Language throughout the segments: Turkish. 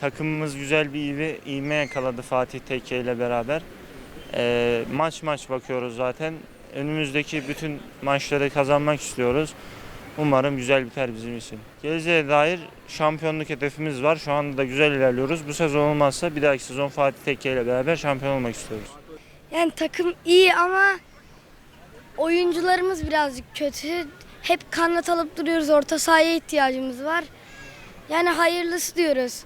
Takımımız güzel bir ivme, ivme yakaladı Fatih Tekke ile beraber. Ee, maç maç bakıyoruz zaten. Önümüzdeki bütün maçları kazanmak istiyoruz. Umarım güzel biter bizim için. Geleceğe dair şampiyonluk hedefimiz var. Şu anda da güzel ilerliyoruz. Bu sezon olmazsa bir dahaki sezon Fatih Tekke ile beraber şampiyon olmak istiyoruz. Yani takım iyi ama oyuncularımız birazcık kötü. Hep kanat alıp duruyoruz. Orta sahaya ihtiyacımız var. Yani hayırlısı diyoruz.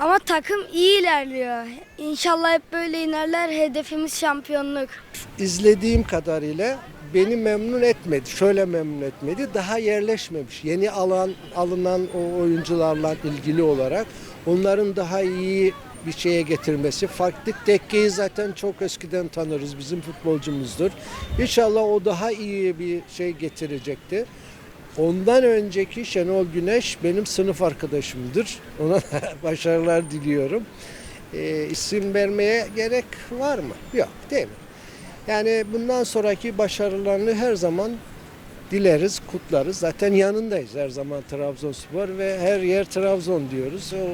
Ama takım iyi ilerliyor. İnşallah hep böyle inerler. Hedefimiz şampiyonluk. izlediğim kadarıyla beni memnun etmedi. Şöyle memnun etmedi. Daha yerleşmemiş. Yeni alan alınan o oyuncularla ilgili olarak onların daha iyi bir şeye getirmesi. Farklı tekkeyi zaten çok eskiden tanırız. Bizim futbolcumuzdur. İnşallah o daha iyi bir şey getirecektir. Ondan önceki Şenol Güneş benim sınıf arkadaşımdır. Ona başarılar diliyorum. Ee, isim vermeye gerek var mı? Yok değil mi? Yani bundan sonraki başarılarını her zaman dileriz, kutlarız. Zaten yanındayız her zaman Trabzonspor ve her yer Trabzon diyoruz. O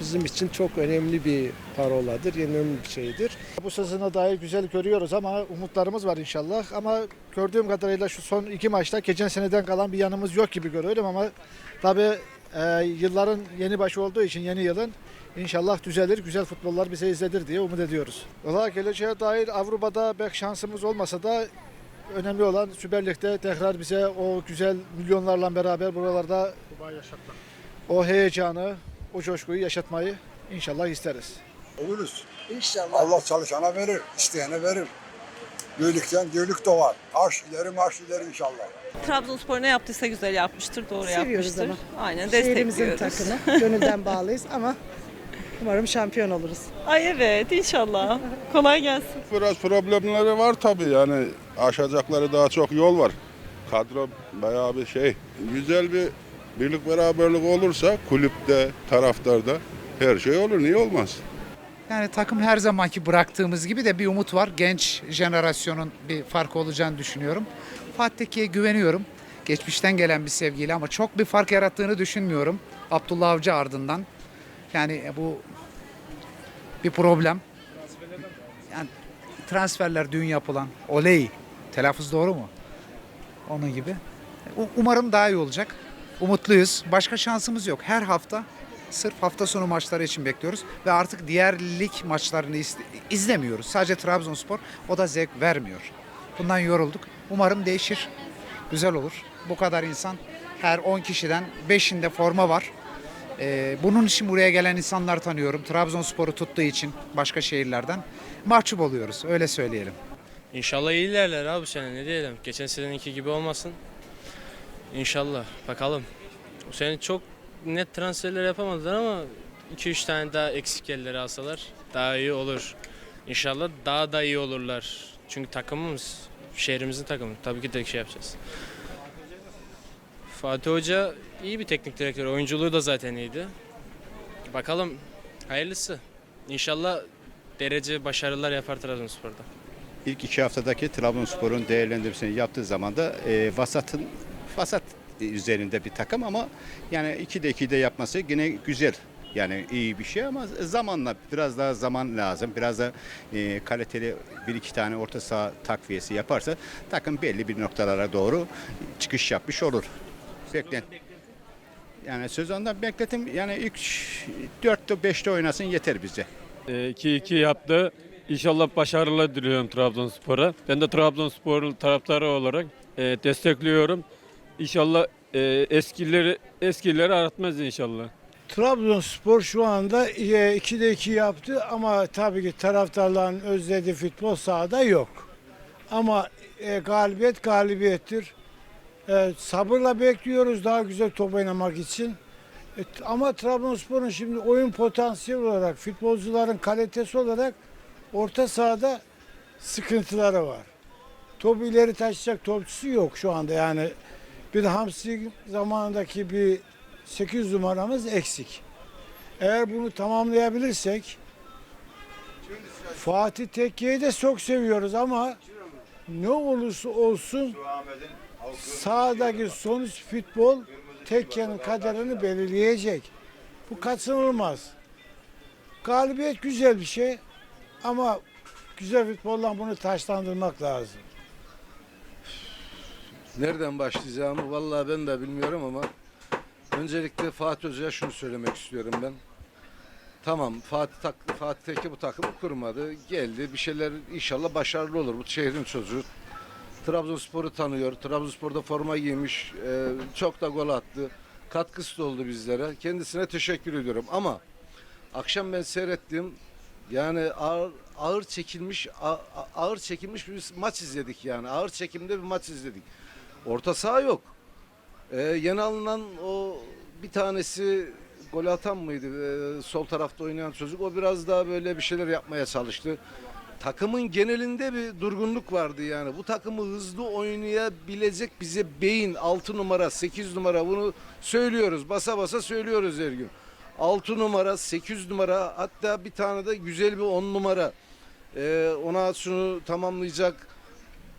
bizim için çok önemli bir paroladır, önemli bir şeydir. Bu sezona dair güzel görüyoruz ama umutlarımız var inşallah. Ama gördüğüm kadarıyla şu son iki maçta geçen seneden kalan bir yanımız yok gibi görüyorum ama tabii e, yılların yeni başı olduğu için yeni yılın inşallah düzelir, güzel futbollar bize izledir diye umut ediyoruz. Valla geleceğe dair Avrupa'da pek şansımız olmasa da önemli olan Süper Lig'de tekrar bize o güzel milyonlarla beraber buralarda o heyecanı, o coşkuyu yaşatmayı inşallah isteriz. Oluruz. İnşallah. Allah çalışana verir, isteyene verir. Birlikten birlik doğar. Arş ileri marş ileri inşallah. Trabzonspor ne yaptıysa güzel yapmıştır, doğru Seviyoruz yapmıştır. ama. Aynen Şehrimizin destekliyoruz. takımı. Gönülden bağlıyız ama umarım şampiyon oluruz. Ay evet inşallah. Kolay gelsin. Biraz problemleri var tabii yani aşacakları daha çok yol var. Kadro bayağı bir şey. Güzel bir birlik beraberlik olursa kulüpte, taraftarda her şey olur. Niye olmaz? Yani takım her zamanki bıraktığımız gibi de bir umut var. Genç jenerasyonun bir fark olacağını düşünüyorum. Fatih Tekke'ye güveniyorum. Geçmişten gelen bir sevgiyle ama çok bir fark yarattığını düşünmüyorum. Abdullah Avcı ardından. Yani bu bir problem. Yani transferler dün yapılan oley telaffuz doğru mu? Onun gibi. Umarım daha iyi olacak. Umutluyuz. Başka şansımız yok. Her hafta sırf hafta sonu maçları için bekliyoruz ve artık diğer lig maçlarını iz- izlemiyoruz. Sadece Trabzonspor o da zevk vermiyor. Bundan yorulduk. Umarım değişir. Güzel olur. Bu kadar insan her 10 kişiden 5'inde forma var. Ee, bunun için buraya gelen insanlar tanıyorum. Trabzonspor'u tuttuğu için başka şehirlerden mahcup oluyoruz. Öyle söyleyelim. İnşallah iyi ilerler abi sene ne diyelim. Geçen seneninki gibi olmasın. İnşallah bakalım. Bu sene çok net transferler yapamadılar ama 2-3 tane daha eksik elleri alsalar daha iyi olur. İnşallah daha da iyi olurlar. Çünkü takımımız şehrimizin takımı. Tabii ki de şey yapacağız. Fatih Hoca iyi bir teknik direktör. Oyunculuğu da zaten iyiydi. Bakalım hayırlısı. İnşallah derece başarılar yapar Trabzonspor'da. İlk iki haftadaki Trabzonspor'un değerlendirmesini yaptığı zaman da e, vasatın vasat üzerinde bir takım ama yani 2'de 2'de yapması yine güzel. Yani iyi bir şey ama zamanla biraz daha zaman lazım. Biraz da e, kaliteli bir iki tane orta saha takviyesi yaparsa takım belli bir noktalara doğru çıkış yapmış olur. Beklen. Yani sezonda bekletim yani ilk 4'te 5'te oynasın yeter bize. 2-2 yaptı. İnşallah başarılı diliyorum Trabzonspor'a. Ben de Trabzonspor taraftarı olarak e, destekliyorum. İnşallah e, eskileri eskileri aratmaz inşallah. Trabzonspor şu anda 2'de 2 yaptı ama tabii ki taraftarların özlediği futbol sahada yok. Ama e, galibiyet galibiyettir. E, sabırla bekliyoruz daha güzel top oynamak için. E, ama Trabzonspor'un şimdi oyun potansiyeli olarak, futbolcuların kalitesi olarak orta sahada sıkıntıları var. Topu ileri taşıyacak topçusu yok şu anda yani. Bir de Hamsi zamanındaki bir 8 numaramız eksik. Eğer bunu tamamlayabilirsek Fatih Tekke'yi de çok seviyoruz ama ne olursa olsun sahadaki sonuç futbol Tekke'nin kaderini belirleyecek. Bu kaçınılmaz. Galibiyet güzel bir şey ama güzel futbolla bunu taşlandırmak lazım. Nereden başlayacağımı vallahi ben de bilmiyorum ama öncelikle Fatih Hoca'ya şunu söylemek istiyorum ben. Tamam Fatih, tak, Fatih Tekke bu takımı kurmadı. Geldi bir şeyler inşallah başarılı olur. Bu şehrin çocuğu. Trabzonspor'u tanıyor. Trabzonspor'da forma giymiş. e, çok da gol attı. Katkısı da oldu bizlere. Kendisine teşekkür ediyorum ama akşam ben seyrettim. Yani ağır, ağır çekilmiş ağır çekilmiş bir maç izledik yani. Ağır çekimde bir maç izledik. Orta saha yok. Ee, yeni alınan o bir tanesi gol atan mıydı? Ee, sol tarafta oynayan çocuk. O biraz daha böyle bir şeyler yapmaya çalıştı. Takımın genelinde bir durgunluk vardı yani. Bu takımı hızlı oynayabilecek bize beyin 6 numara 8 numara bunu söylüyoruz. Basa basa söylüyoruz her gün. 6 numara 8 numara hatta bir tane de güzel bir 10 numara. Ee, ona şunu tamamlayacak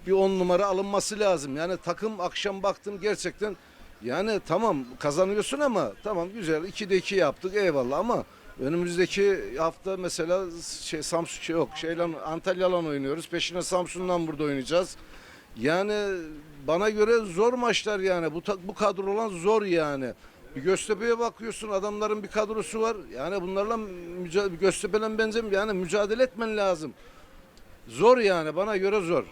bir 10 numara alınması lazım. Yani takım akşam baktım gerçekten yani tamam kazanıyorsun ama tamam güzel 2'de 2 yaptık eyvallah ama önümüzdeki hafta mesela şey Samsun şey yok şeyle Antalya'la oynuyoruz. Peşine Samsun'dan burada oynayacağız. Yani bana göre zor maçlar yani. Bu bu kadro olan zor yani. Bir Göztepe'ye bakıyorsun adamların bir kadrosu var. Yani bunlarla Göztepe'yle benzem yani mücadele etmen lazım. Zor yani bana göre zor.